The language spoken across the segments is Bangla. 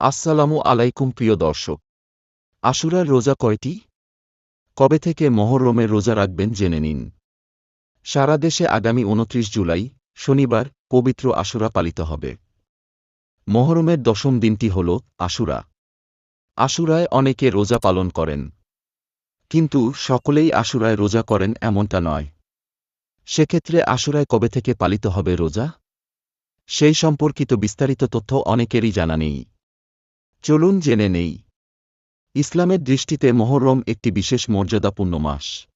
আসসালামু আলাইকুম, প্রিয় দর্শক। আশুরার রোজা কয়টি? কবে থেকে মহরমে রোজা রাখবেন জেনে নিন। সারা দেশে আগামী উনত্রিশ জুলাই, শনিবার, পবিত্র আশুরা পালিত হবে। মহরমের দশম দিনটি হল আশুরা। আশুরায় অনেকে রোজা পালন করেন। কিন্তু সকলেই আশুরায় রোজা করেন এমনটা নয়। সেক্ষেত্রে আশুরায় কবে থেকে পালিত হবে রোজা? সেই সম্পর্কিত বিস্তারিত তথ্য অনেকেরই জানা নেই। চলুন জেনে নেই। ইসলামের দৃষ্টিতে মহরম একটি বিশেষ মর্যাদাপূর্ণ মাস।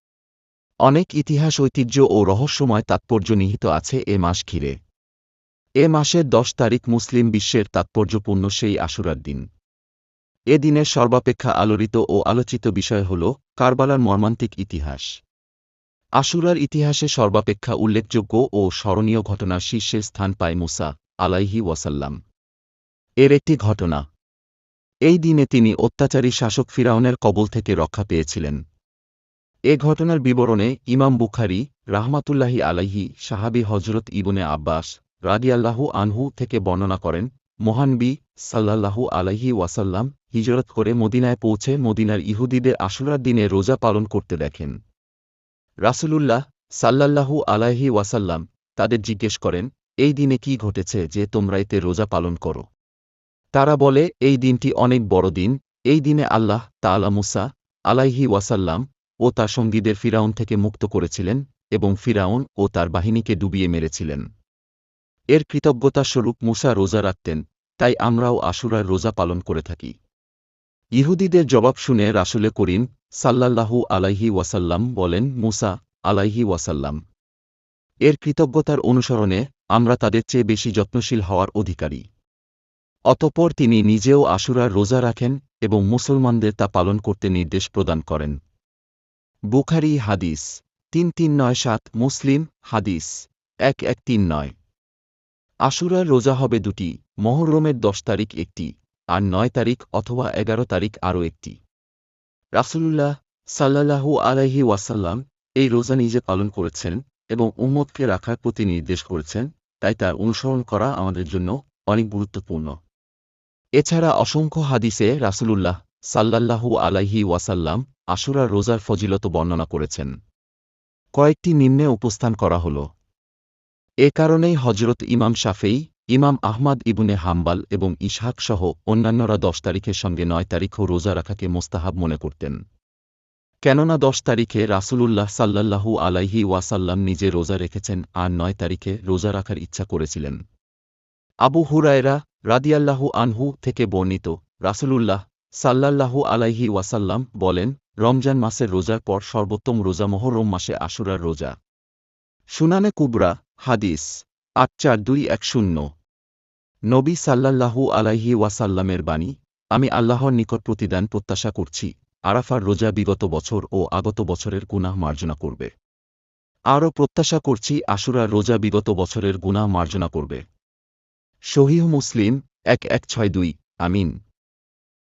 অনেক ইতিহাস, ঐতিহ্য ও রহস্যময় তাৎপর্য নিহিত আছে এ মাস ঘিরে। এ মাসের দশ তারিখ মুসলিম বিশ্বের তাৎপর্যপূর্ণ সেই আশুরার দিন। এ দিনের সর্বাপেক্ষা আলোড়িত ও আলোচিত বিষয় হল কারবালার মর্মান্তিক ইতিহাস। আশুরার ইতিহাসে সর্বাপেক্ষা উল্লেখযোগ্য ও স্মরণীয় ঘটনার শীর্ষে স্থান পায় মুসা আলাইহি ওয়াসাল্লাম। এর একটি ঘটনা। এই দিনে তিনি অত্যাচারী শাসক ফিরাউনের কবল থেকে রক্ষা পেয়েছিলেন। এ ঘটনার বিবরণে ইমাম বুখারি রাহমাতুল্লাহি আলাইহি সাহাবি হজরত ইবনে আব্বাস রাদিয়াল্লাহু আনহু থেকে বর্ণনা করেন মহানবী সাল্লাল্লাহু আলাইহি ওয়াসাল্লাম হিজরত করে মদিনায় পৌঁছে মদিনার ইহুদিদের আশুরার দিনে রোজা পালন করতে দেখেন। রাসূলুল্লাহ সাল্লাল্লাহু আলাইহি ওয়াসাল্লাম তাদের জিজ্ঞেস করেন, এই দিনে কি ঘটেছে যে তোমরা এতে রোজা পালন করো? তারা বলে, এই দিনটি অনেক বড় দিন। এই দিনে আল্লাহ তাআলা মুসা আলাইহি ওয়াসাল্লাম ও তার সঙ্গীদের ফিরাউন থেকে মুক্ত করেছিলেন এবং ফিরাউন ও তার বাহিনীকে ডুবিয়ে মেরেছিলেন। এর কৃতজ্ঞতা স্বরূপ মুসা রোজা রাখতেন, তাই আমরাও আশুরার রোজা পালন করে থাকি। ইহুদিদের জবাব শুনে রাসুলে করিম সাল্লাল্লাহু আলাইহি ওয়াসাল্লাম বলেন, মুসা আলাইহি ওয়াসাল্লাম, এর কৃতজ্ঞতার অনুসরণে আমরা তাদের চেয়ে বেশি যত্নশীল হওয়ার অধিকারী। অতঃপর তিনি নিজেও আশুরার রোজা রাখেন এবং মুসলমানদের তা পালন করতে নির্দেশ প্রদান করেন। বুখারি হাদিস, তিন তিন নয় সাত, মুসলিম হাদিস, এক এক তিন নয়। আশুরার রোজা হবে দুটি, মহরমের দশ তারিখ একটি, আর নয় তারিখ অথবা এগারো তারিখ আরও একটি। রাসুলুল্লাহ সাল্লাল্লাহু আলাইহি ওয়াসাল্লাম এই রোজা নিজে পালন করেছেন এবং উম্মতকে রাখার প্রতি নির্দেশ করেছেন, তাই তার অনুসরণ করা আমাদের জন্য অনেক গুরুত্বপূর্ণ। এছাড়া অসংখ্য হাদিসে রাসূলুল্লাহ সাল্লাল্লাহু আলাইহি ওয়াসাল্লাম আশুরার রোজার ফজিলত বর্ণনা করেছেন। কয়েকটি নিম্নে উপস্থান করা হল। এ কারণেই হজরত ইমাম শাফেই ইমাম আহমাদ ইবুনে হাম্বাল এবং ইসহাক সহ অন্যান্যরা দশ তারিখের সঙ্গে নয় তারিখও রোজা রাখাকে মোস্তাহাব মনে করতেন। কেননা দশ তারিখে রাসূলুল্লাহ সাল্লাল্লাহু আলাইহি ওয়াসাল্লাম নিজে রোজা রেখেছেন আর নয় তারিখে রোজা রাখার ইচ্ছা করেছিলেন। আবু হুরায়রা রাদিয়াল্লাহু আনহু থেকে বর্ণিত রাসূলুল্লাহ সাল্লাল্লাহু আলাইহি ওয়াসাল্লাম বলেন, রমজান মাসের রোজার পর সর্বোত্তম রোজা মহরম মাসে আশুরার রোজা। সুনানে কুবরা, হাদিস, আট চার দুই এক শূন্য। নবী সাল্লাল্লাহু আলাইহি ওয়াসাল্লামের বাণী, আমি আল্লাহর নিকট প্রতিদান প্রত্যাশা করছি, আরাফার রোজা বিগত বছর ও আগত বছরের গুনাহ মার্জনা করবে। আরও প্রত্যাশা করছি, আশুরার রোজা বিগত বছরের গুনাহ মার্জনা করবে। শহীহ মুসলিম এক এক ছয় দুই আমিন।